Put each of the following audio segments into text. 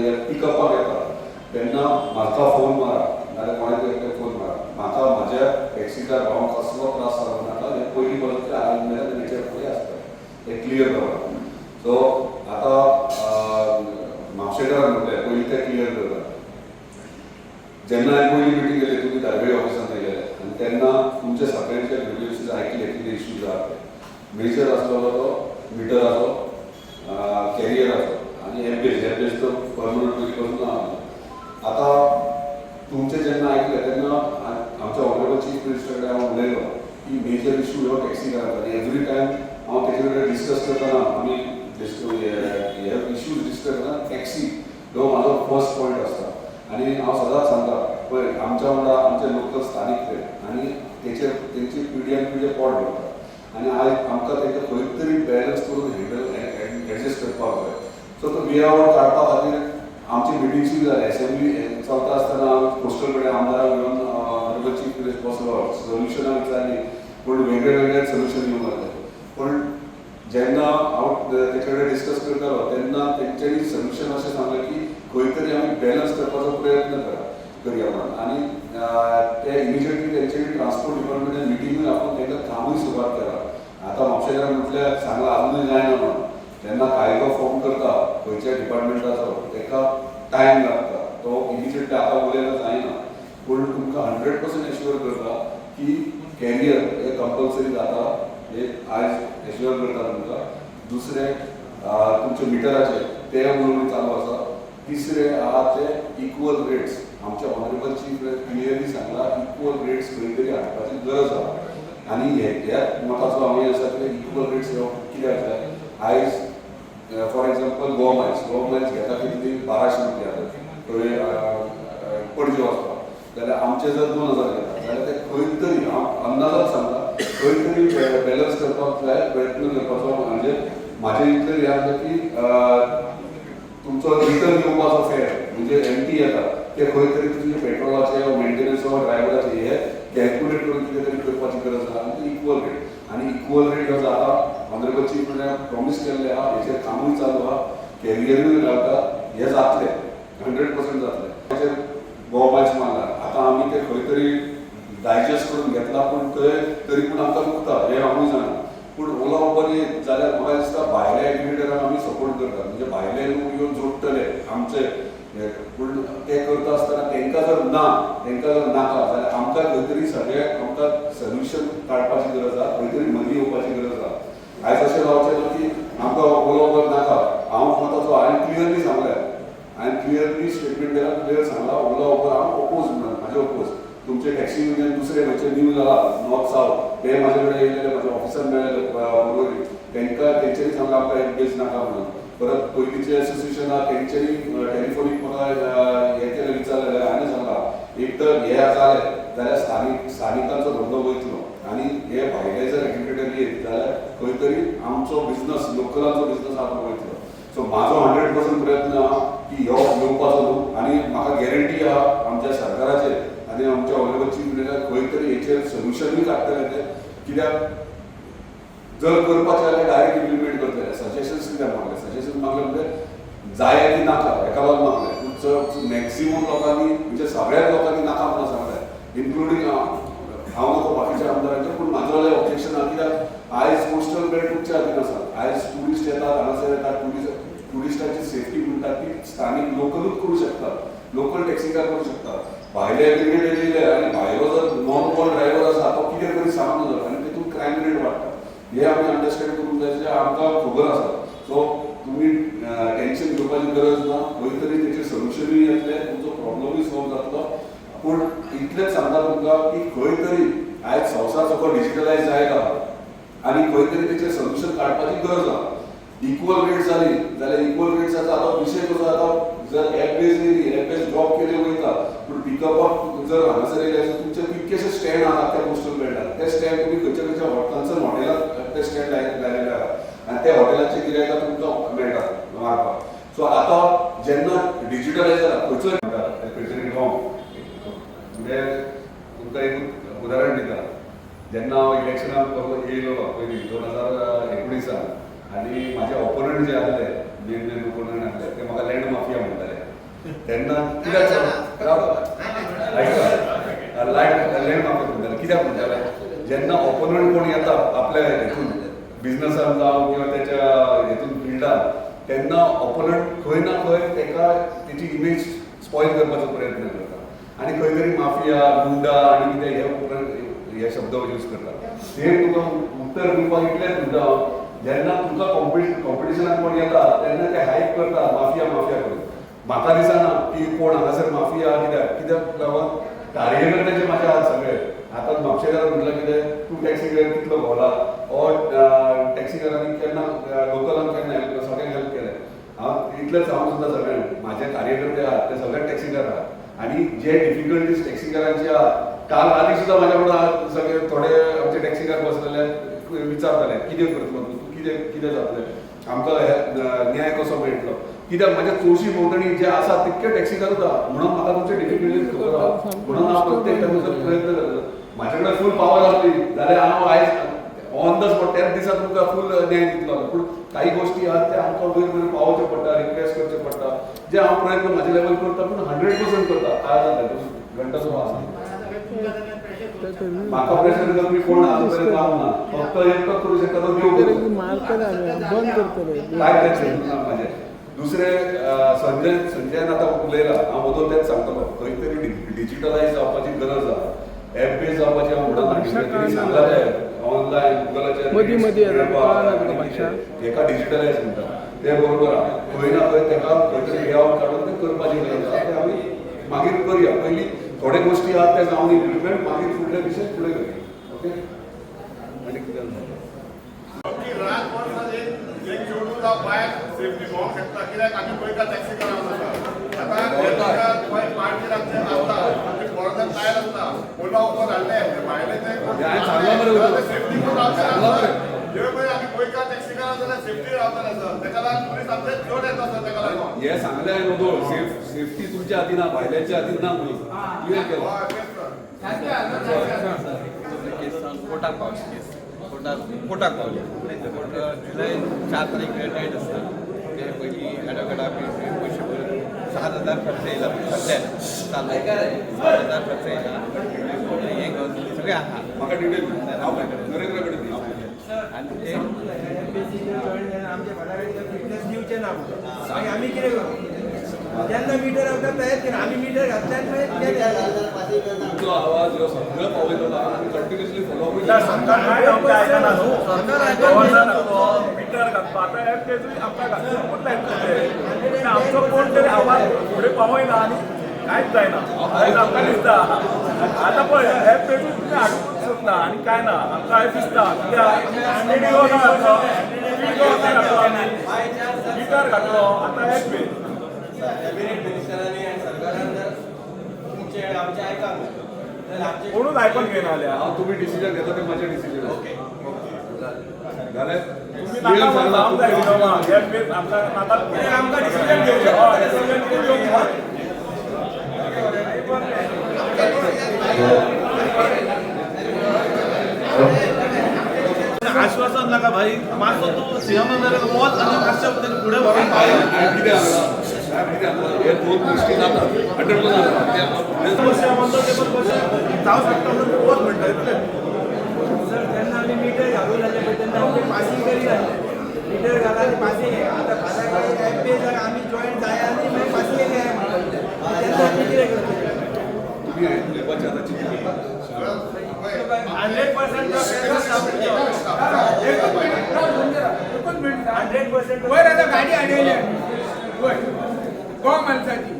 गोवा पिकअपाक येता तेन्ना म्हाका फोन मारा. नाजाल्यार कोणाक एकट्याक फोन मारा. म्हाका म्हाज्या टॅक्सीकार भावान कसलो त्रास जावंक नाका हें पयलीं परत आयले तेचेर फुडें आसता हें क्लियर करप सो आतां म्हापशेकारान म्हटलें पयलीं तें क्लियर करता जेन्ना हांवें पयली मिटींग केली तुमी धारवेळ ऑफिसांत येयले आनी तेन्ना तुमचे सगळ्यांचे ग्रिव्यन्सीस आयकले कितें इश्यूज आहा ते मेजर आसलेलो तो मिटराचो कॅरियराचो आनी एम्पेज एम्पेज तो परमनंट पयलीं पासून ना आतां तुमचे जेन्ना आयकले तेन्ना आ- आमच्या ऑनरेबल चीफ मिनिस्टर कडेन हांव उलयलो की मेजर इशू हो टॅक्सी करायचा आनी एवरी टायम हांव तेजे कडेन डिस्कस करतना आमी हे इश्यूज डिस्कस करतना टॅक्सी हो म्हाजो फर्स्ट पॉयंट आसता आनी हांव सदांच सांगता पळय आमच्या वांगडा आमचे लोकल स्थानीक ते आनी तेचेर तेंची पिढ्यान पिढी पोट भरता आनी आयज आमकां तेंकां खंय तरी बॅलन्स करून हँडल एडजस्ट करपाक जाय सो तो विरावट काडपा खातीर आमची मिटिंग्सूय जाली एसेंब्ली चलता आसतना पोस्टल कडेन आमदाराक घेवन ऑनरेबल चीफ मिनिस्टर बसलो सोल्युशनां विचारली पूण वेगळे वेगळे सोल्युशन येवंक लागले पूण जेन्ना हांव तेचे कडेन डिस्कस करतालो तेन्ना तेंच्यांनी सोल्युशन अशें सांगलें की खंय तरी आमी बॅलन्स करपाचो प्रयत्न करा. करया म्हणून आनी त्या ते इमिजिएटली तेंच्यांनी ट्रान्सपोर्ट डिपार्टमेंटान आपण त्यांना थांबून सुरुवात सुरवात आता आतां म्हापशेकारान म्हटल्यार सांगलां नाही जायना म्हणून. त्यांना कायदो फॉर्म करता खंयच्या डिपार्टमेंटाचो ताका टायम लागता. तो इमिजिएटली आता उलयलो जायना पूण तुमकां हंड्रेड पर्संट एश्युअर करता की कॅरियर हे कंपल्सरी जाता हे आयज एश्युअर करता तुमकां. दुसरें तुमचे मिटराचे ते उलोवणी चालू आसा तिसरें आहा ते इक्वल रेट्स आमच्या ऑनरेबल चीफ इंजिनियरनी सांगला इक्वल रेट्स खंय तरी हाडपाची गरज आसा आनी हे मताचो हांव आसा की इक्वल रेट्स घेवप कित्याक जाय आयज for example Goa miles Goa miles घेता कितली बाराशे रुपया थंय पणजे वचपाक जाल्यार आमचे जर दोन हजार घेता जाल्यार ते खंय तरी हांव अंदाजाक सांगता खंय तरी बॅलन्स करपाक जाय प्रयत्न करपाचो म्हणजे म्हाजें इतलें हें आसा की तुमचो रिटर्न येवपाचो फेर म्हणजे एमटी येता ते खंय तरी तुजे पेट्रोलाचे मेंटेनन्स वा ड्रायव्हराचे हे कॅल्क्युलेट करून कितें तरी करपाची गरज आसा आनी इक्वल रेट आनी इक्वल रेट जो जाता ऑनरेबल चीफ मिनिस्टर प्रॉमिस केल्ले आहा हेचेर कामूय चालू आहा. कॅरियरूय घालता हे जातले. हंड्रेड पर्संट जातले. ताचेर गोवायच मारला आतां आमी ते खंय तरी डायजेस्ट करून घेतला पूण थंय तरी पूण आमकां दुखता हे हांवूय जाणा पूण ओला उबर येत जाल्यार म्हाका दिसता भायल्या एग्रिगेटरांक आमी सपोर्ट करतात म्हणजे भायले लोक येवन जोडटले आमचे पूण ते करता आसतना तांकां जर ना तांकां जर नाका जाल्यार आमकां खंय तरी सगळ्याक आमकां सोल्युशन काडपाची गरज आसा खंय तरी मदीं येवपाची गरज आसा आयज अशें जावचें ना की आमकां ओला नाका. हांव मताचो हांवें क्लियरली सांगलें हांवें क्लियरली स्टेटमेंट केला क्लियर सांगला ओला हांव ओपोज म्हणून म्हाजे ओपोज तुमचे टॅक्सी युनियन दुसरे खंयचे न्यू जाला नॉर्थ सावथ ते म्हाजे कडेन येयलेले म्हाजे ऑफिसर मेळ्ळे बरोबर तांकां तेंच्यांनी सांगलां आमकां एनगेज नाका म्हणून. परत पयलींचे एसोसिएशन आहा तेंच्यांनी टेलिफोनीक म्हाका अं, हें केलें विचारलें हांवें एक तर हे जालें जाल्यार स्थानीक स्थानिकांचो धंदो वयतलो आनी हे भायले जर एग्रिगेटर येत जाल्यार खंय तरी आमचो बिझनस लोकलांचो बिझनस आमकां वयतलो सो म्हाजो हंड्रेड पर्संट प्रयत्न आहा की हो येवपाचो न्हू आनी म्हाका गॅरंटी आहा आमच्या सरकाराचेर आनी आमच्या ऑनरेबल चीफ मिनिस्टर खंय तरी हेचेर सोल्युशनूय काडटले ते कित्याक? जर करपाचें जाल्यार डायरेक्ट इम्प्लिमेंट करतले सजेशन्स कित्याक मागले सजेशन मागले म्हणजे जाय की नाका एका लागून मागले पूण चड मॅक्सिमम लोकांनी म्हणजे सगळ्या लोकांनी नाका म्हणून सांगले इन्क्लुडींग हांव नको बाकीच्या आमदारांचे पूण म्हाजो जाल्यार ऑब्जेक्शन आहा कित्याक आयज पोस्टल बेल्ट तुमच्या हातीन आसा आयज टुरिस्ट येतात हांगासर येतात टुरिस्ट टुरिस्टांची सेफ्टी म्हणटात ती स्थानीक लोकलूच करू शकतात. लोकल टॅक्सीकार करू शकतात. भायले एग्रिमेंट येयले आनी भायलो जर नॉन कॉल ड्रायव्हर आसा तो कितें तरी सांगून जाता आनी तितून क्रायम रेट वाडटा हे आपण अंडरस्टँड करूंक जाय जे आमकां खबर आसा सो तुमी टेन्शन घेवपाची गरज ना खंय तरी तेचे सोल्युशनूय येतले तुमचो प्रॉब्लमूय सॉल्व जातलो पूण इतलेंच सांगता तुमकां की खंय तरी आयज संवसार सगळो डिजिटलायज जायला आनी खंय तरी तेचें सोल्युशन काडपाची गरज आहा. इक्वल रेट जाली जाल्यार इक्वल रेट्स आतां आतां विशय कसो जाता जर app base app base drop केले वयता पूण पिकअपाक जर हांगासर येयले जाल्यार तुमचे कितकेशे स्टँड आसा त्या पोस्टल बेल्टार ते स्टँड तुमी खंयच्या खंयच्या हॉटेलांचो हॉटेलात ते स्टँड लायलेले आसा आनी त्या हॉटेलाचे गिरायकां तुमकां मेळटा मारपाक सो आतां जेन्ना डिजिटलायज जाला खंयचोय म्हणजे तुमकां एक उदाहरण दिता. जेन्ना हांव इलेक्शनाक येयलो पयलीं दोन हजार एकुणीसान आनी म्हाजे ओपोनंट जे आसले मेन मेन ओपोनंट आसले ते म्हाका लँड माफिया म्हणटाले तेन्ना कित्याक लँड लँड माफिया म्हणटाले कित्याक म्हणटाले जेन्ना ऑपोनंट कोण येता आपल्या हेतून बिझनसान जावं किंवा त्याच्या हेतून फिल्डान तेन्ना ऑपोनंट खंय ना खंय ताका तेची इमेज स्पॉयल करपाचो प्रयत्न करता आनी खंय तरी माफिया गुंडा आनी कितें हे उपरांत हे शब्द यूज करता सेम तुका उत्तर दिवपाक इतलेंच म्हणटा हांव, जेन्ना तुका कॉम्पिटि कॉम्पिटिशनाक कोण येता तेन्ना ते हायप करता माफिया माफिया करून. म्हाका दिसना की कोण हांगासर माफिया कित्याक कित्याक लागून कार्यकर्त्याचे म्हाजे आहात. सगळे आतां म्हापशेकार म्हटलं कितें तूं टॅक्सीकार कितलो भोंवला ऑर टॅक्सीकारांनी केन्ना लोकलांक केन्ना हेल्प सगळ्यांक हेल्प केलें हांव इतलेंच हांव सुद्दां सगळ्यांक म्हाजे कार्यकर्ते आहात ते सगळे टॅक्सीकार आहात. आनी जे डिफिकल्टीज टॅक्सीकारांचे आहात काल आनी सुद्दां म्हाज्या वांगडा आहात सगळे थोडे आमचे टॅक्सीकार बसलेले विचारताले कितें करतलो तूं? कितें कितें जातलें आमकां न्याय कसो मेळटलो कित्याक म्हाज्या चडशी भोंवतणी जे आसा तितके टॅक्सीकार आसा म्हणून म्हाका तुमचे डिफिकल्टीज खबर आहा म्हणून हांव प्रत्येक प्रयत्न करता म्हाजे कडेन फूल पावर आसली जाल्यार हांव आयज ऑन द स्पॉट त्याच दिसा तुमकां फूल न्याय दितलो पूण काही गोष्टी आहात ते आमकां वयर वयर पावोवचे पडटा रिक्वेस्ट करचे पडटा जे हांव प्रयत्न म्हाजे लेवल करता पूण हंड्रेड पर्संट करता काय जाता घंटा सुद्दां आसा म्हाका प्रेशर तुमी कोण आजून पर्यंत रावना फक्त एकच करू शकता तो देव बंद करतले काय ना माझे दुसरे संजय संजयन आता उलयला हांव मदून तेच सांगतलो खंय तरी डिजिटलायज जावपाची गरज आहा. एप बेस जावपाची हांव म्हणना सांगला ते ऑनलायन गुगलाचेर. एका डिजिटलायज म्हणटा ते बरोबर आहा. खंय ना खंय ताका खंय तरी हे आउट काडून ते करपाची गरज आहा. ते आमी मागीर करया. पयलीं थोडे गोष्टी आहात ते जावन इम्प्लिमेंट मागीर फुडले विशय फुडें करया. ओके आनी कितें म्हणटा? की रात वर्सात एक एक बायक सेफ्टी भोंवंक शकता कित्याक आमी गोंयकार टॅक्सी करावं आतां गोंयकार गोंय पार्टी राखचे आसता आमचे फोरनान टायर आसता ओला उबर हाडले ते भायले हांवें. सेफ्टी करून रावचे पळय आमी गोंयकार टॅक्सी करा जाल्यार सेफ्टी रावतले सर तेका लागून पुलीस आमचे चड येता सर. तेका लागून हे सांगले न्हू सेफ सेफ्टी तुमच्या हातीन आहा भायल्याच्या हातीन ना म्हणून क्लियर केलो. कोर्टाक केस कोर्टाक कोर्टाक पावली कोर्ट जुलय चार तारीख डेट आसता ते पयलीं एडवोकेट आमी पयशे भरून सात हजार खर्च येयला सद्या चालू सात हजार खर्च येयला हे घेवन सगळें आहा म्हाका डिटेल नरेंद्र कडेन दी आनी ते आमच्या फिटनेस दिवचे ना मागीर आमी कितें करूं जेन्ना मिटर घालता तयार केला आमी मिटर पावयलो काय आमचो कोण तरी आवाज फुडें पावयना आनी कांयच जायना आमकां दिसता. आतां पळय पेजूय तुमी हाडूंकच सोदना आनी कांय ना आमकां आयज दिसता. कित्याक व्हिडिओ घातलो व्हिडिओ घातलो मिटर घातलो. आतां एप पेज कॅबिनेट मिनिस्टरांनी आनी सरकारान जर तुमचे आमचे आयकांक जाल्यार आमचे कोणूच आयकून घेयना जाल्यार हांव तुमी डिसिजन घेता ते म्हजें डिसिजन ओके. जालें तुम्ही नाका म्हणून जावंक जाय विनोबा एप पेज आमकां नाका कित्याक आमकां डिसिजन घेवचें हय डिसिजन घेवचें आश्वासन नका भाई. मातसो तूं सीएम वच आनी मातशें फुडें व्हरून पावय हे दोन हंड्रेड जावं शकता आमी मिटर पळय तेन्ना आमी पासींग मिटर घाला आनी पासींग आतां फाल्यां एप जर आमी जॉयन जाय आनी मागीर पासींग येया म्हणटाले तेन्ना आमी कितें हंड्रेड पर्सेंट हंड्रेड पर्सेंट वयर आता गाडी हाडयल्या गोवा माणसाची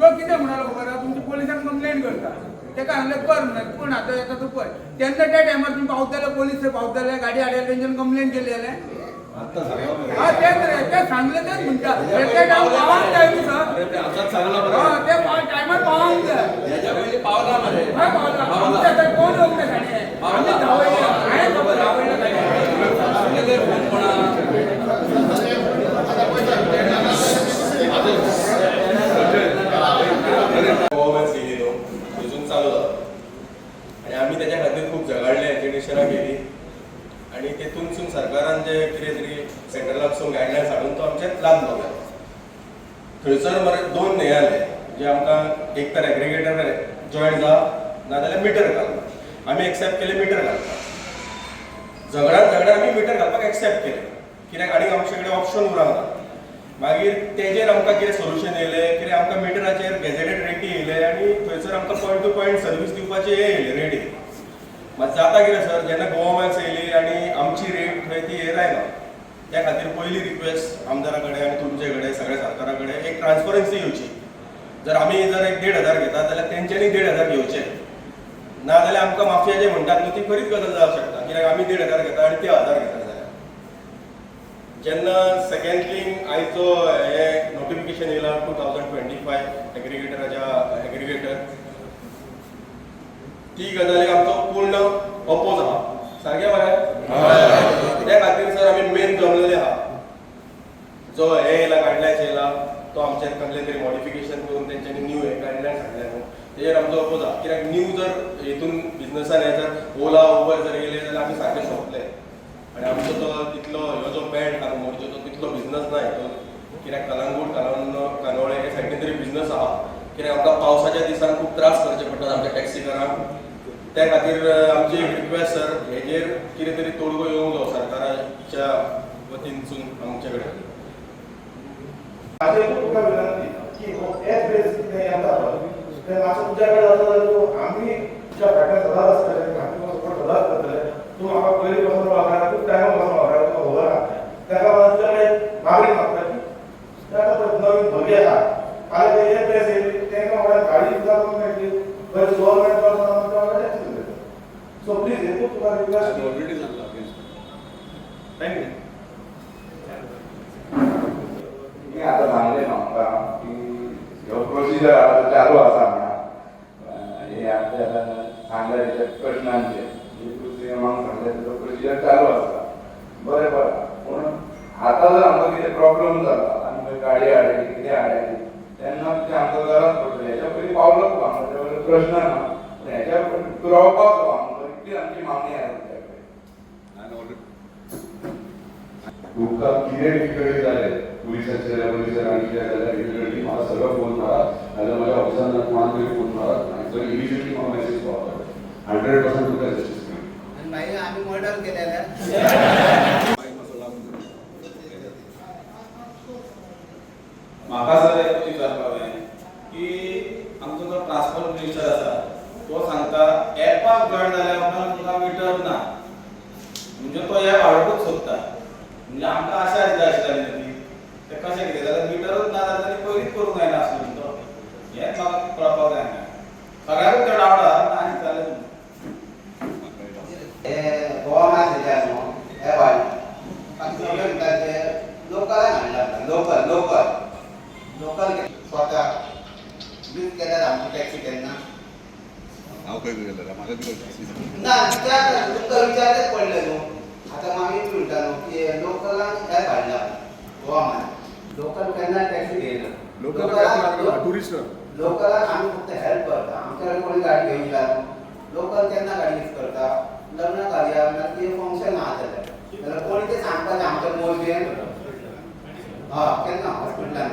तो? कितें म्हणालो खबर आहा तुमची पोलिसांक कंप्लेंट करता. तेका सांगलें कर म्हणून पूण आतां येता तो पळय तेन्ना त्या टायमार तुम्ही पावताले पोलीस पावताले गाडी हाडयले तेंच्यान कंप्लेंट केली मरे. हा तेच रे ते सांगले तेच जाय सर. ते टायमार पावूंक जाय पावला पावला. आमच्या कोण येऊंक नाही गाडी आहे. आम्ही धावयला हांवें फक्त धावयला गाडी आहे. फोन म्हणा गव्हर्नमेंट केली तो अजून चालू जाता आणि आमी तेच्या खातीर खूप झगडले एज्युकेशनाक केली आणि तेतूनसून सरकारान जे कितें तरी सेंट्रलाकसून गायडलायन्स हाडून तो आमचेर लादलो गेलो थंयसर मरे दोन हे आले जे आमकां एक तर एग्रिगेटर जॉयन जा नाजाल्यार मिटर घाल आमी एक्सेप्ट केले मिटर घालपाक झगडात झगडात आमी मिटर घालपाक एक्सेप्ट केले. कित्याक? आनीक आमचे कडेन ऑप्शन उरंक ना मागीर तेजेर आमकां कितें सोल्युशन येयलें? कितें आमकां मिटराचेर गॅजेटेड रेटी येयले आनी थंयसर आमकां पॉयंट टू पॉयंट सर्वीस दिवपाचे हे येयले रेटी मात जाता कितें सर? जेन्ना गोवा गव्हर्मेंट्स येयली आनी आमची रेट थंय ती हे जायना त्या खातीर पयली रिक्वेस्ट आमदारा कडेन आनी तुमचे कडेन सगळ्या सरकारा कडेन एक ट्रान्सपरन्सी येवची जर आमी जर एक देड हजार घेतात जाल्यार तेंच्यांनी देड हजार घेवचे ना जाल्यार आमकां माफिया जे म्हणटात न्हू ती खरीच गजाल जावंक शकता. कित्याक आमी देड हजार घेता आनी ते हजार घेतात जाल्यार जेन्ना सेकेंड थिंग आयचो हे नोटिफिकेशन येयला टू थावजंड ट्वेंटी फायव एग्रिगेटराच्या एग्रिगेटर ती गजालीक आमचो पूर्ण अपोज आहा सारकें मरे त्या खातीर सर आमी मेन जमलेले आहा जो हे येयला गायडलायन्स येयला तो आमच्यान कसलें तरी मॉडिफिकेशन करून तेंच्यांनी न्यू हे गायडलायन्स हाडले न्हू तेजेर आमचो अपोज आहा कित्याक न्यू जर हितून बिझनसान हे जर ओला उबर जर येयले जाल्यार आमी सारके सोंपले आणि आमचो तो तितलो ह्यो जो बँड आहा मोडचो तो तितलो बिझनस ना हितून कित्याक कलंगूट कालावंदो कानोळे हे सायडीन तरी बिझनस आहा कित्याक आमकां पावसाच्या दिसान खूब त्रास करचे पडटात आमच्या टॅक्सीकारांक त्या खातीर आमची एक रिक्वेस्ट सर हेजेर कितें तरी तोडगो येवंक जाय सरकाराच्या वतीनसून आमचे कडेन माझी तुका विनंती की हो एक बेस कितें येता पळय मातसो तुज्या कडेन आसा जाल्यार तूं आमी तुज्या फाटल्यान सदांच आसतले आमी सपोर्ट सदांच करतले तूं म्हाका पयलीं पासून वागरा खूब टायमा पासून वागरा तुका खबर आहा ताका लागून तुज्या कडेन मागणी मागता की ताका पळय नवीन भगी आहा फाल्यां ते एक बेस येयली तांकां म्हळ्यार गाडी सुद्दां करून मेळटली खंय गव्हर्मेंटपासून आमकां टॅक्सी दिता सो प्लीज हेतून तुका रिक्वेस्ट ऑलरेडी झाला थँक्यू मी आता सांगले म्हाका की ह्यो प्रोसिजर आता चालू आसा म्हणा. हे आमचे आतां सांगले प्रश्नांचे. दुसरे म्हाका सांगले तो प्रोसिजर चालू आसा बरें बरें. पूण आतां जर आमकां कितें प्रॉब्लम जाला आनी खंय गाडी हाडली कितें हाडली तेन्ना ते आमकां गरज पडटली हेच्या पयलीं पावलो तूं हांगा तेच्या पयलीं प्रश्न ना. पूण हेच्या रावपाक जाय आमकां इतली आमची मागणी आसा तुज्या कडेन तुमकां कितें डिफिकल्टी जाले पुलिसांनी आनी कितें जाल्यार डिफिकल्टी म्हाका सगळं फोन मारा नाजाल्यार म्हज्या ऑफिसान कोणाक तरी फोन मारा आनी तो इमिजिएटली म्हाका मेसेज पावता हंड्रेड पर्संट तुका जस्टीस आणि मागीर आम्ही मर्डर केलेले. म्हाका सर एक विचारपाक जाय की आमचो जो ट्रान्सपोर्ट मिनिस्टर आसा तो सांगता एपाक जॉयन जाल्यार उपरांत तुका मिटर ना म्हणजे तो ऍप हाडूंकच सोदता म्हणजे आमकां आशा दिता आशिल्ली न्ही ती ते कशें कितें जाल्यार मिटरूच ना जाल्यार ताणी पयलींच करूंक जायना आसलें तो हेंच म्हाका कळपाक जाय सगळ्यांकूच तो डावट आहा आनी जालें गोवामात दिल्या न्हू हे. वाट लोकलान हाडला लोकल लोकल लोकल. स्वता. यूज केल्यार आमची टॅक्सी केन्ना हांव खंय गेलें म्हाका ती ना विचार तुमकां विचारच पडले न्हू आतां मागीर म्हणटा न्हू की लोकलान हे हाडला गोवामान लोकल केन्ना टॅक्सी घेयना टुरिस्ट लोकलान आम्ही फक्त हेल्प करता. आमच्याकडे कोणी गाडी घेऊन जाय लोकल केन्ना गाडी यूज करता. लग्न कार्या नक्की फंक्शन आहा जाल्यार कोणी ते सांगपाचें आमच्या मोल मोलबेन हा केन्ना हॉस्पिटलान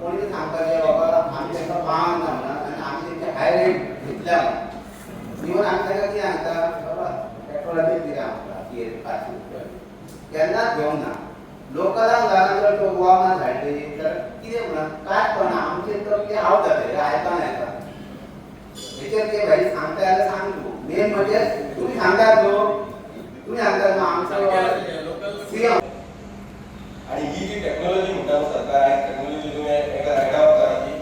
कोणी ते सांगपाचें बाबा आमी तांकां पावंक ना म्हणून आनी आमी तेंचे हाय रेट घेतल्या म्हणून इवन आमी ताका कितें सांगता बाबा पेट्रोलाचेर कितें सांगता की पांचशे रुपया. केन्नाच घेवंक ना लोकलांक घरान जर तो गोवामान धाडली तर कितें म्हणून कांयच पडना आमचे तर कितें आवता ते आयकान येता. हेचेर कितें भाई सांगता जाल्यार सांग. तूं मेन म्हणजे तुमी सांगतात न्हू तुमी सांगतात न्हू आमचो सीएम आणि ही जी टेक्नॉलॉजी म्हणटा सरकार आयज टेक्नॉलॉजी तुम्ही एका एडॉप्ट कराची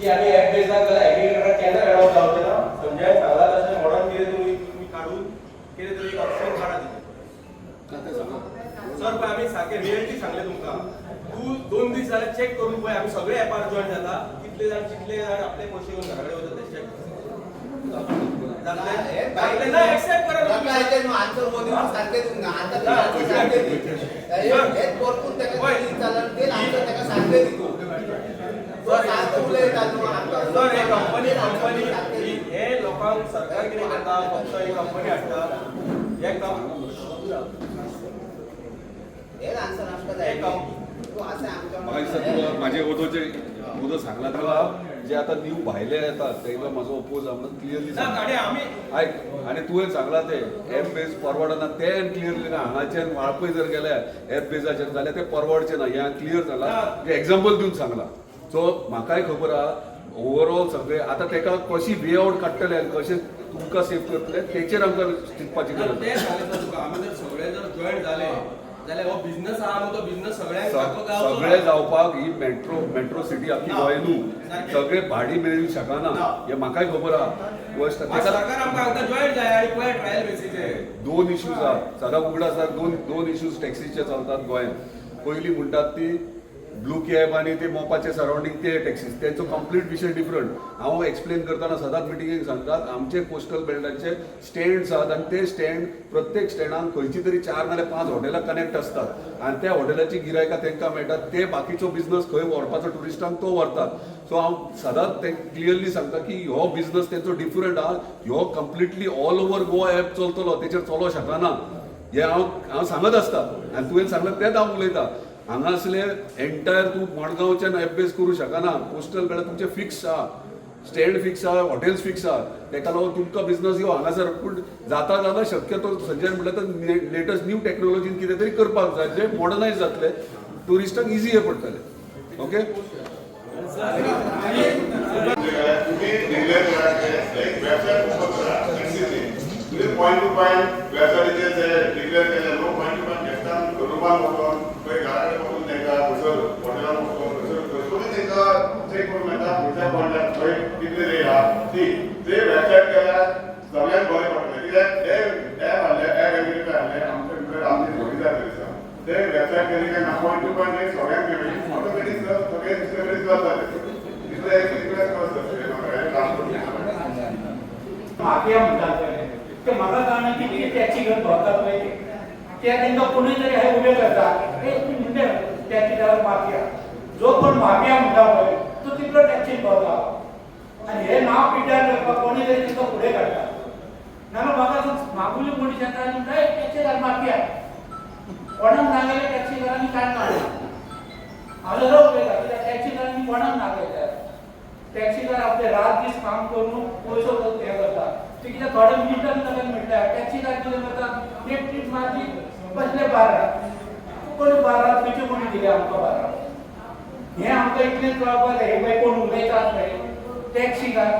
ती आमी ऍप बेस जाल्यार एग्रिगेटराक केन्ना एडॉप्ट जावचे ना? संजय सांगला तशें मॉडर्न कितें तुमी तुमी काडून कितें तरी एक ऑप्शन काडा सर पळय आमी सारकें रियलिटी सांगलें तुमकां. तूं दोन दीस जाल्यार चॅक करून पळय आमी सगळे एपार जॉइन जॉईन जाता कितले जाण जितले जाण आपले पयशे घेवन घरा कडेन वता ते जातले ना एक्सेप्ट करा तुम्ही. आन्सर मोदी सारखे देऊन आता ते answer सारखे दे. हे सारखे सारखं सारखे लोकांक सरकार कितें करता फक्त ही कंपनी हाडटा हे माझे ओदोचे उदो सांगला तेव्हा जे आता न्यू भायले येतात तेका माझो ओपोज आमकां क्लियरली ना गाडी आमी आयक आणि तुवें सांगला ते एप बेज परवडना ते क्लियरली ना हांगाच्यान वाळपय जर गेले एप बेजाचेर जाल्यार ते परवडचे ना हे क्लियर जाला एग्जाम्पल दिवन सांगला. सो म्हाकाय खबर आहा ओवरऑल सगळे आता तेका कशी वे आउट काडटले कशें तुमकां सेफ करतले तेचेर आमकां चिंतपाची गरज सगळे जर जॉईन जाले जाल्यार हो बिझनस आहा न्हू तो बिझनस सगळ्यांक सारको सगळे. जावपाक ही मेट्रो मेट्रो सिटी ना. गोंय न्हू सारकें. सगळे भाडी मेळूंक शकना ना. हे म्हाकाय खबर आहा गोश्ट मात सरकार आमकां जॉईन जाय आनी पळय ट्रायल बेसीचेर दोन इश्यूज आहात सदां उगडा आसात दोन दोन इश्यूज टॅक्सीचे चलतात गोंयांत पयली म्हणटात ती ब्लू कॅब आनी ते मोपाचे सरावंडींग ते टॅक्सीस तेंचो कंप्लीट विशय डिफरंट हांव एक्सप्लेन करताना सदांच मिटिंगेक सांगतात आमचे कोस्टल बेल्टाचे स्टँड्स आहात आनी ते स्टँड प्रत्येक स्टँडान खंयची तरी चार नाल्यार पांच हॉटेलां कनेक्ट असतात. आनी त्या हॉटेलाची गिरायकां तांकां मेळटात ते बाकीचो बिझनस खंय व्हरपाचो टुरिस्टांक तो व्हरतात सो हांव सदांच ते क्लियरली सांगता की हो बिझनस तेंचो डिफरंट आहा ह्यो completely all over Goa app चलतलो. तेचेर चलो शकना हे हांव हांव सांगत आसता आनी तुवें सांगलें तेंच हांव उलयतां हांगासले एंटायर तूं मडगांवच्यान अभ्यास करूं शकना कोस्टल बेल्ट तुमचें फिक्स आहा स्टँड फिक्स आहा हॉटेल्स फिक्स आहा तेका लागून तुमकां बिझनस यो हांगासर पूण जाता जाता शक्यतो सज्जन म्हणल्यार तर लेटस्ट न्यू टॅक्नोलॉजीन कितें तरी करपाक जाय. जे मॉडर्नायज जातले ट्युरिस्टांक इजी हे पडटले ओके पॉइंट टू डिक्लेअर केले लोक पॉइंट टू पॉइंट घेतात रुपान वचून खंय घरा वचून थंयसर हॉटेलान वचून थंयसर थंयसरूच तेंका चेक करूंक मेळटा खंयच्या पॉईंटार खंय कितले रे आहा ती ते केल्यार बरें पडटलें कित्याक हे एप हाडले एप एग्रीमेंट हाडले आमच्या भितर आमची ते वेबसाईट केली काय ना टू एक सगळ्यांक ऑटोमॅटीक सगळे दुसरे कडेन जाताले तितले एक रिक्वेस्ट करता म्हाका हे काम करून माफिया म्हणतात ते म्हाका कळना की त्याची टॅक्सी भरतात माहिती त्या ते. ते हे उभे करतात हे तुमी म्हणजे त्या ठिकाणी माफिया जो कोण माफिया म्हणटा पळय तो तितलो टॅक्सीन पावता आनी हे नांव पिड्ड्यार करपाक कोणीतरी तरी फुडें काडटा नाजाल्यार म्हाका असं मागुली मनीस येता आनी म्हणटा टॅक्सी ड्रायव्हर माफिया कोणाक नागयले टॅक्सीकारांनी काडना हांव जर उलयता कित्याक टॅक्सीकारांनी कोणाक नागयतात टॅक्सीकार आपले रात दीस काम करून पयसो हे करता. ते कितें थोडे मिनिटां ताका मेळटा टॅक्सीकार कितें करता. एक ट्रीप मारली. बसले बारा. कोण बारा खंयचे कोणी दिले आमकां बारा? हें आमकां इतलें कळपाक जाय हे पळय कोण उलयतात पळय टॅक्सीकार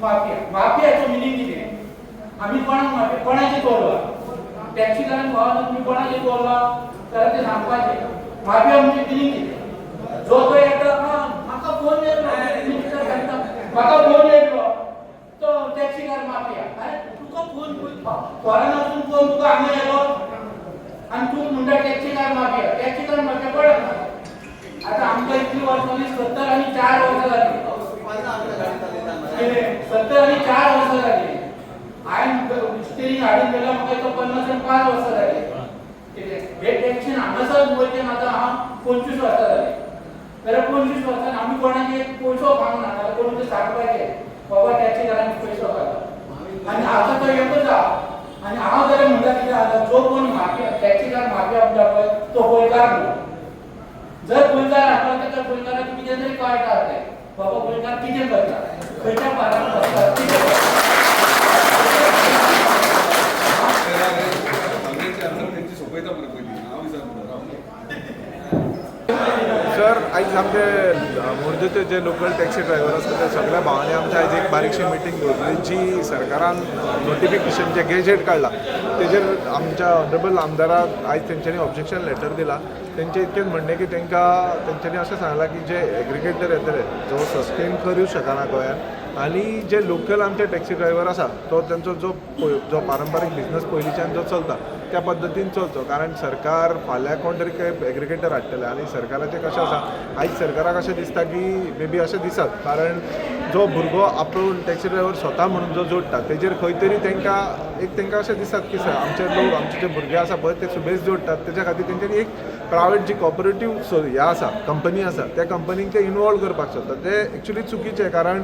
माफिया. माफियाचो मिनींग कितें? आमी कोणाक माफिया? कोणाचें चोरला टॅक्सीकारान भावान तुमी कोणाचें चोरला जाल्यार तें सांगपाचें. माफिया म्हणजे मिनींग कितें? जो तो येता हा म्हाका फोन येयलो म्हाका फोन येयलो तो टॅक्सीकार माफिया. अरे तुका फोन फॉरेनासून फोन तुका हांगा येयलो आनी तूं म्हणटा टॅक्सीकार माफिया टॅक्सीकार माफिया ना आतां आमकां इतलीं वर्सांनी सत्तर आनी चार वर्सां झाली. सत्तर आनी चार वर्सां झाली. हांवें स्टेरींग हाडून गेला मग तो पन्नास आणि पांच वर्सां झाले. हे टॅक्सी हांगासर बोलते माझा हांव पंचवीस वर्सां झाले. जाल्यार पंचवीस वर्सान आमी कोणाचे पयसो खावंक ना जाल्यार कोण ते सांगपाचें बाबा टॅक्सीकारांनी पयसो घाला आनी हांव तो एकच आहा आनी हांव जर म्हणटा कितें जाता जो कोण माफिया टॅक्सीकार माफिया म्हणटा पळय तो गोंयकार न्हू जर गोंयकार आसलो तेका गोंयकाराक कितें तरी कळटा तें बाबा गोंयकार कितें करता खंयच्या पारान बसता कितें करता सांगायचे आन्सर तेंची सोपयता मरे पयलीं हांव विचारता राव सर आयज आमचे मोरजेचे जे लोकल टॅक्सी ड्रायव्हर आसा ते सगळ्या भावांनी आमची आयज एक बारीकशी मिटींग दवरली जी सरकारान नोटिफिकेशन जे गॅजेट काडला तेजेर आमच्या ऑनरेबल आमदाराक आयज तेंच्यांनी ऑब्जेक्शन लेटर दिला तेंचे इतकेच म्हणणें की तेंकां तेंच्यांनी अशें सांगलां की जे एग्रिगेटर येतले जो सस्टेन करूं शकना गोंयांत आनी जे लोकल आमचे टॅक्सी ड्रायव्हर आसा तो तेंचो जो जो पारंपारीक बिझनेस पयलींच्यान जो चलता त्या पद्दतीन चलचो कारण सरकार फाल्यां कोण तरी एग्रिकेटर हाडटले आनी सरकाराचें कशें आसा आयज सरकाराक अशें दिसता की मे बी अशें दिसत. कारण जो भुरगो आपूण टॅक्सी ड्रायव्हर स्वता म्हणून जो जोडटा तेजेर खंय तरी तांकां एक तांकां अशें दिसत की सर आमचे लोक आमचे जे भुरगे आसा पळय ते सुबेज जोडटात. तेच्या खातीर तेंच्यांनी एक प्रायवेट जी कॉपरेटीव हें आसा कंपनी आसा त्या कंपनीक ते इनवॉल्व करपाक सोदतात. ते एक्चुली चुकीचें कारण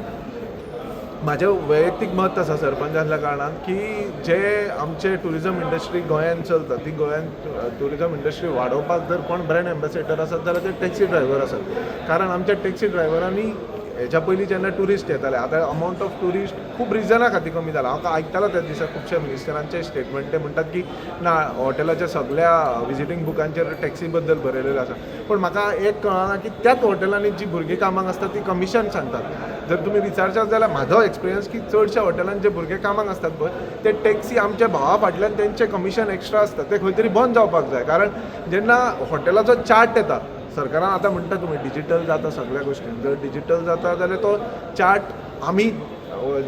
म्हाजें वैयक्तीक मत आसा सरपंच आसल्या कारणान की जे आमचे ट्युरिजम इंडस्ट्री गोंयांत चलता ती गोंयांत ट्युरिजम इंडस्ट्री वाडोवपाक जर कोण ब्रँड एम्बेसेडर आसत जाल्यार ते टॅक्सी ड्रायव्हर आसात कारण आमच्या टॅक्सी ड्रायव्हरांनी हेच्या पयलीं जेन्ना टुरिस्ट येताले आतां अमावंट ऑफ ट्युरिस्ट खूब रिजना खातीर कमी जाला हांव आयकतालो त्या दिसा खुबशे मिनिस्टरांचे स्टेटमेंट ते म्हणटात की ना हॉटेलाच्या सगळ्या विजिटींग बुकांचेर टॅक्सी बद्दल बरयलेलें आसा पूण म्हाका एक कळना की त्याच हॉटेलांनी जी भुरगीं कामांक आसतात ती कमिशन सांगतात. जर तुमी विचारशात जाल्यार म्हाजो एक्सपिरियन्स की चडशा हॉटेलांत जे भुरगे कामांक असतात पळय ते टॅक्सी आमच्या भावा फाटल्यान तेंचें कमिशन एक्स्ट्रा आसता ते खंय तरी बंद जावपाक जाय. कारण जेन्ना हॉटेलाचो चार्ट येता सरकारान आतां म्हणटा तुमी डिजिटल जाता सगळ्या गोश्टीन जर डिजिटल जाता जाल्यार तो चार्ट आमी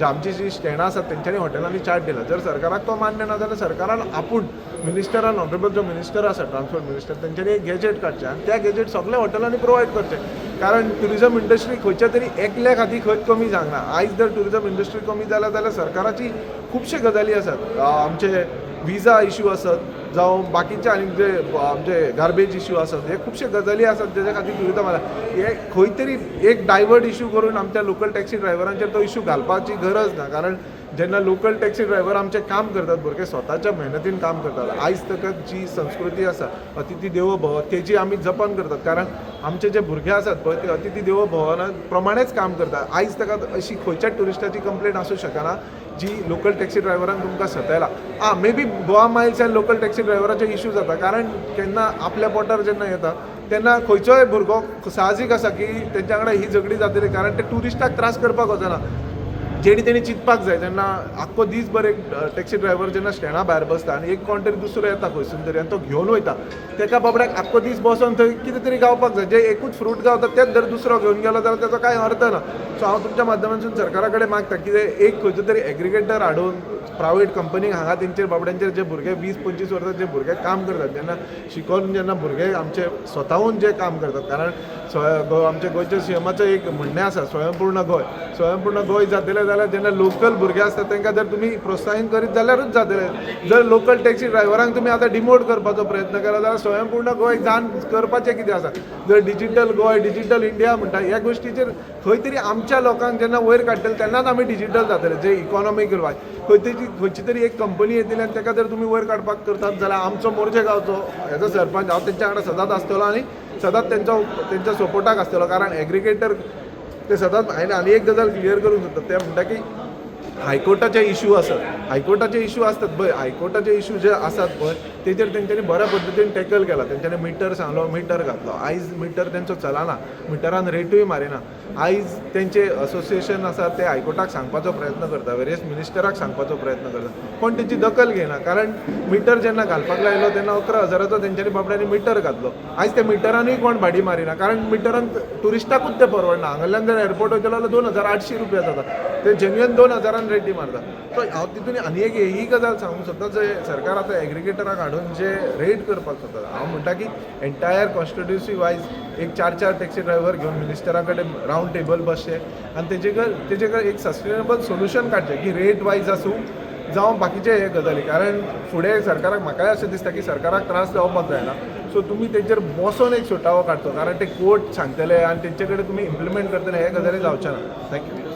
आमची जी स्टँडां आसात तेंच्यांनी हॉटेलांनी चार्ट दिला. जर सरकाराक तो मान्य ना जाल्यार सरकारान आपूण मिनिस्टरान ऑनरेबल जो मिनिस्टर आसा ट्रान्सपोर्ट मिनिस्टर तेंच्यांनी एक गॅजेट काडचें आनी त्या गॅजेट सगळ्या हॉटेलांनी प्रोवायड करचें. कारण ट्युरिजम इंडस्ट्री खंयच्या तरी एकल्या खातीर खंयच कमी जावंक ना आयज जर ट्युरिजम इंडस्ट्री कमी जाल्या जाल्यार सरकाराची खुबशे गजाली आसात. आमचे विजा इश्यू आसत जावं बाकीचे आनीक जे आमचे गार्बेज इश्यू आसात हे खुबशे गजाली आसात तेच्या खातीर ट्युरिजम आसा हे खंय तरी एक डायवर्ट इश्यू करून आमच्या लोकल टॅक्सी ड्रायव्हरांचेर तो इश्यू घालपाची गरज ना. कारण जेन्ना लोकल टॅक्सी ड्रायव्हर आमचे काम करतात भुरगे स्वताच्या मेहनतीन काम करतात. आयज तकत जी संस्कृती आसा अतिथी देवो भव तेजी आमी जपन करतात. कारण आमचे जे भुरगे आसात पळय ते अतिथी देवो भवना प्रमाणेच काम करतात. आयज ताका अशी खंयच्याच ट्युरिस्टाची कंप्लेंट आसूं शकना जी लोकल टॅक्सी ड्रायव्हरान तुमकां सतयला. आ मे बी गोवा मायल्स आनी लोकल टॅक्सी ड्रायव्हराचे इश्यू जाता कारण केन्ना आपल्या पोटार जेन्ना येता तेन्ना खंयचोय भुरगो साहजीक आसा की तेंच्या वांगडा ही झगडी जातली. कारण ते टुरिस्टाक त्रास करपाक वचना. जेणी तेणी चिंतपाक जाय जेन्ना आख्खो दीसभर एक टॅक्सी ड्रायव्हर जेन्ना स्टँडा भायर बसता आनी एक कोण तरी दुसरो येता खंयसून तरी आनी तो घेवन वयता तेका बाबड्याक आख्खो दीस बसोन थंय कितें तरी गावपाक जाय जे एकूच फ्रूट गावता तेच जर दुसरो घेवन गेलो जाल्यार तेचो कांय अर्थ ना. सो हांव तुमच्या माध्यमांतसून सरकारा कडेन मागता की एक खंयचो तरी एग्रिगेटर हाडून प्रायवेट कंपनीक हांगा तेंचेर बाबड्यांचेर जे भुरगे वीस पंचवीस वर्सां जे भुरगे काम करतात जेन्ना शिकोन जेन्ना भुरगे आमचे स्वताहून जे काम करतात कारण आमच्या गोंयच्या सीएमाचें एक म्हणणें आसा स्वयंपूर्ण गोंय. स्वयंपूर्ण गोंय जातलें जाल्यार जेन्ना लोकल भुरगे आसता तांकां जर तुमी प्रोत्साहीत करीत जाल्यारूच जातलें जर लोकल टॅक्सी ड्रायव्हरांक तुमी आतां डिमोट करपाचो प्रयत्न केला जाल्यार स्वयंपूर्ण गोंय जाण करपाचें कितें आसा? जर डिजिटल गोंय डिजिटल इंडिया म्हणटा ह्या गोश्टीचेर खंय तरी आमच्या लोकांक जेन्ना वयर काडटले तेन्नाच आमी डिजिटल जातले जे इकॉनॉमीक वाय. खंय तरी खंयची तरी एक कंपनी येतली आनी ताका जर तुमी वयर काडपाक करतात जाल्यार आमचो मोर्चे गांवचो अ सरपंच हांव तेंच्या वांगडा सदांच आसतलो आनी सदांच तेंचो तेंच्या सपोर्टाक आसतलो कारण एग्रिकेटर ते सदांच हांवें आनी एक गजाल क्लियर करूंक सोदता ते म्हणटा की हायकोर्टाचे इश्यू आसत हायकोर्टाचे इश्यू आसतात पळय हायकोर्टाचे इश्यू जे आसात पळय तेजेर तेंच्यांनी बऱ्या पद्दतीन टॅकल केला. तेंच्यांनी मिटर सांगलो मिटर घातलो. आयज मिटर तेंचो चलना. मिटरान रेटूय मारिना. आयज तेंचे असोसिएशन आसा ते हायकोर्टाक सांगपाचो प्रयत्न करता वेरियस मिनिस्टराक सांगपाचो प्रयत्न करता पण तेंची दखल घेयना कारण मिटर जेन्ना घालपाक लायलो तेन्ना अकरा हजाराचो तेंच्यांनी बाबड्यांनी मिटर घातलो. आयज त्या मिटरानूय कोण भाडी मारिना? कारण मिटरान टुरिस्टाकूच ते परवडना. हांगाल्यान जर एअरपोर्ट वयतलो जाल्यार दोन हजार आठशीं रुपया जाता. ते जेन्युअन दोन हजारान रेटी मारता सो हांव तितून आनी एक ही गजाल सांगूंक सोदता जे सरकार आतां एग्रिगेटराक हाडून जे रेट करपाक सोदता हांव म्हणटा की एंटायर कॉन्स्टिट्युन्सी वायज एक चार चार टॅक्सी ड्रायव्हर घेवन मिनिस्टरा कडेन रावंड टेबल बसचे. आनी तेजे तेजे एक सस्टेनेबल सोल्युशन काडचें की रेट वायज आसूं जावं बाकीचे हे गजाली. कारण फुडें सरकाराक म्हाकाय अशें दिसता की सरकाराक त्रास जावपाक जायना सो तुमी तेचेर बसोन एक सुटावो काडचो कारण ते कोर्ट सांगतले आनी तेंचे कडेन तुमी इम्प्लिमेंट करतले हे गजाली जावचे ना. थँक्यू